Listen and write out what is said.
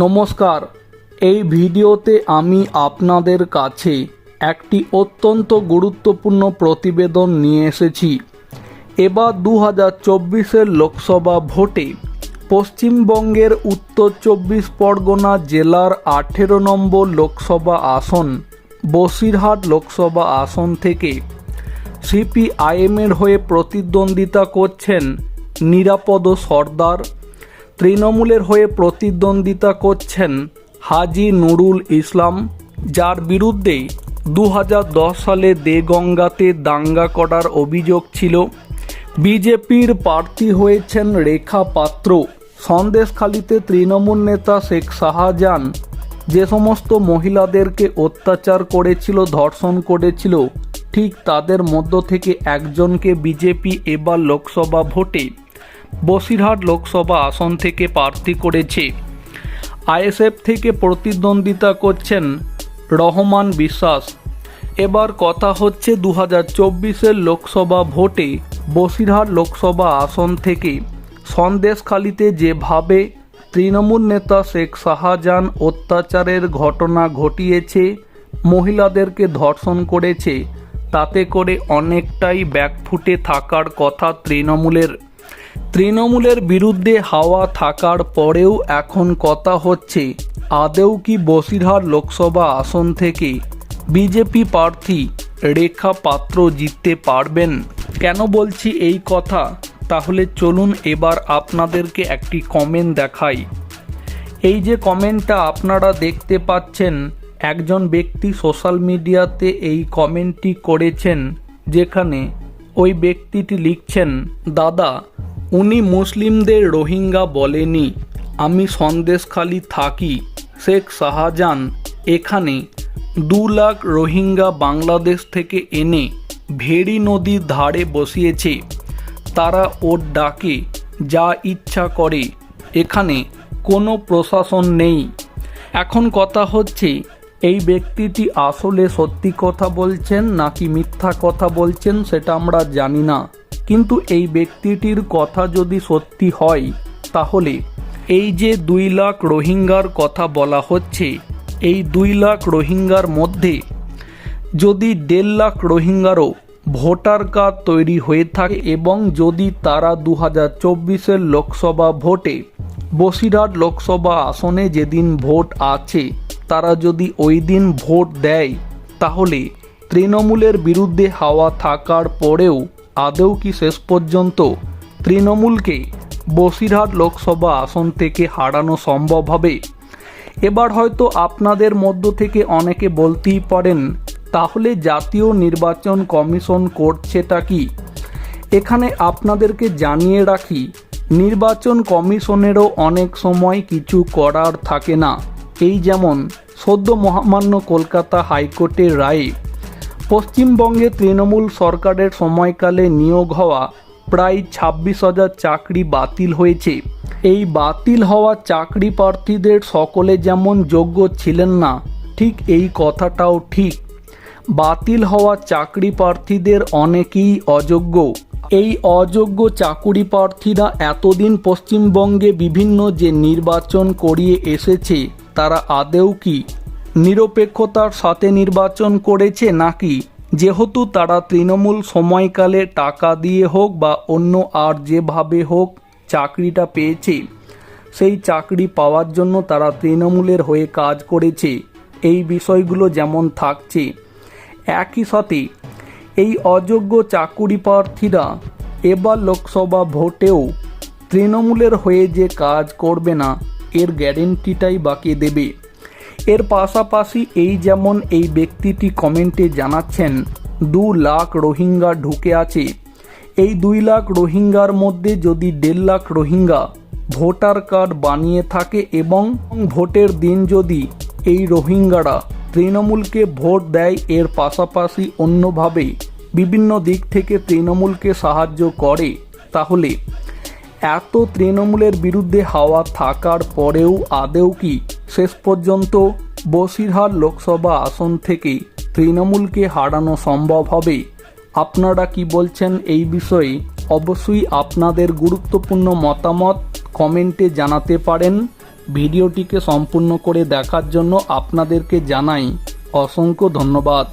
নমস্কার। এই ভিডিওতে আমি আপনাদের কাছে একটি অত্যন্ত গুরুত্বপূর্ণ প্রতিবেদন নিয়ে এসেছি। এবার দু হাজার চব্বিশের লোকসভা ভোটে পশ্চিমবঙ্গের উত্তর চব্বিশ পরগনা জেলার আঠেরো নম্বর লোকসভা আসন, বসিরহাট লোকসভা আসন থেকে সিপিআইএমের হয়ে প্রতিদ্বন্দ্বিতা করছেন নিরাপদ সর্দার তৃণমূলের হয়ে প্রতিদ্বন্দ্বিতা করছেন হাজি নুরুল ইসলাম, যার বিরুদ্ধে দু সালে দেগঙ্গাতে দাঙ্গা করার অভিযোগ ছিল। বিজেপির প্রার্থী হয়েছেন রেখা পাত্র। সন্দেশখালিতে তৃণমূল নেতা শেখ শাহজাহান যে সমস্ত মহিলাদেরকে অত্যাচার করেছিল, ধর্ষণ করেছিল, ঠিক তাদের মধ্য থেকে একজনকে বিজেপি এবার লোকসভা ভোটে বসিরহাট লোকসভা আসন থেকে প্রার্থী করেছে। আইএসএফ থেকে প্রতিদ্বন্দ্বিতা করছেন রহমান বিশ্বাস। এবার কথা হচ্ছে দু হাজার লোকসভা ভোটে বসিরহাট লোকসভা আসন থেকে। সন্দেশখালিতে যেভাবে তৃণমূল নেতা শেখ শাহজাহান অত্যাচারের ঘটনা ঘটিয়েছে, মহিলাদেরকে ধর্ষণ করেছে, তাতে করে অনেকটাই ব্যাকফুটে থাকার কথা তৃণমূলের তৃণমূলের বিরুদ্ধে হাওয়া থাকার পরেও এখন কথা হচ্ছে আদেও কি বসিরহাট লোকসভা আসন থেকে বিজেপি প্রার্থী রেখা পাত্র জিততে পারবেন? কেন বলছি এই কথা? তাহলে চলুন এবার আপনাদেরকে একটি কমেন্ট দেখাই। এই যে কমেন্টটা আপনারা দেখতে পাচ্ছেন, একজন ব্যক্তি সোশ্যাল মিডিয়াতে এই কমেন্টটি করেছেন, যেখানে ওই ব্যক্তিটি লিখছেন, দাদা উনি মুসলিমদের রোহিঙ্গা বলেনি। আমি সন্দেশখালি থাকি, শেখ শাহজাহান এখানে দু লাখ রোহিঙ্গা বাংলাদেশ থেকে এনে ভেড়ি নদীর ধারে বসিয়েছে। তারা ওর ডাকে যা ইচ্ছা করে, এখানে কোনো প্রশাসন নেই। এখন কথা হচ্ছে, এই ব্যক্তিটি আসলে সত্যি কথা বলছেন নাকি মিথ্যা কথা বলছেন সেটা আমরা জানি না। কিন্তু এই ব্যক্তিটির কথা যদি সত্যি হয়, তাহলে এই যে দুই লাখ রোহিঙ্গার কথা বলা হচ্ছে, এই দুই লাখ রোহিঙ্গার মধ্যে যদি দেড় লাখ রোহিঙ্গারও ভোটার কার্ড তৈরি হয়ে থাকে এবং যদি তারা দু হাজার চব্বিশের লোকসভা ভোটে বসিরহাট লোকসভা আসনে যেদিন ভোট আছে, তারা যদি ওই দিন ভোট দেয়, তাহলে তৃণমূলের বিরুদ্ধে হাওয়া থাকার পরেও আদৌ কি শেষ পর্যন্ত তৃণমূলকে বসিরহাট লোকসভা আসন থেকে হারানো সম্ভব হবে? এবার হয়তো আপনাদের মধ্য থেকে অনেকে বলতেই পারেন, তাহলে জাতীয় নির্বাচন কমিশন করছেটা কি? এখানে আপনাদেরকে জানিয়ে রাখি, নির্বাচন কমিশনেরও অনেক সময় কিছু করার থাকে না। এই যেমন সদ্য মহামান্য কলকাতা হাইকোর্টের রায়ে পশ্চিমবঙ্গে তৃণমূল সরকারের সময়কালে নিয়োগ হওয়া প্রায় ছাব্বিশ হাজার চাকরি বাতিল হয়েছে। এই বাতিল হওয়া চাকরি প্রার্থীদের সকলে যেমন যোগ্য ছিলেন না, ঠিক এই কথাটাও ঠিক। বাতিল হওয়া চাকরি প্রার্থীদের অনেকেই অযোগ্য। এই অযোগ্য চাকুরি প্রার্থীরা এতদিন পশ্চিমবঙ্গে বিভিন্ন যে নির্বাচন করিয়ে এসেছে, তারা আদেও কি নিরপেক্ষতার সাথে নির্বাচন করেছে নাকি? যেহেতু তারা তৃণমূল সময়কালে টাকা দিয়ে হোক বা অন্য আর যেভাবে হোক চাকরিটা পেয়েছে, সেই চাকরি পাওয়ার জন্য তারা তৃণমূলের হয়ে কাজ করেছে। এই বিষয়গুলো যেমন থাকছে, একই সাথে এই অযোগ্য চাকুরি প্রার্থীরা এবার লোকসভা ভোটেও তৃণমূলের হয়ে যে কাজ করবে না, এর গ্যারেন্টিটাই বাকি দেবে। এর পাশাপাশি এই যেমন এই ব্যক্তিটি কমেন্টে জানাচ্ছেন, দু লাখ রোহিঙ্গা ঢুকে আছে। এই দুই লাখ রোহিঙ্গার মধ্যে যদি দেড় লাখ রোহিঙ্গা ভোটার কার্ড বানিয়ে থাকে এবং ভোটের দিন যদি এই রোহিঙ্গারা তৃণমূলকে ভোট দেয়, এর পাশাপাশি অন্যভাবে বিভিন্ন দিক থেকে তৃণমূলকে সাহায্য করে, তাহলে এত তৃণমূলের বিরুদ্ধে হাওয়া থাকার পরেও আদেও কি শেষ পর্যন্ত বসিরহাট লোকসভা আসন থেকে তৃণমূলকে হারানো সম্ভব হবে। আপনারা কি বলছেন এই বিষয়ে? অবশ্যই আপনাদের গুরুত্বপূর্ণ মতামত কমেন্টে জানাতে পারেন। ভিডিওটিকে সম্পূর্ণ করে দেখার জন্য আপনাদেরকে জানাই অসংখ্য ধন্যবাদ।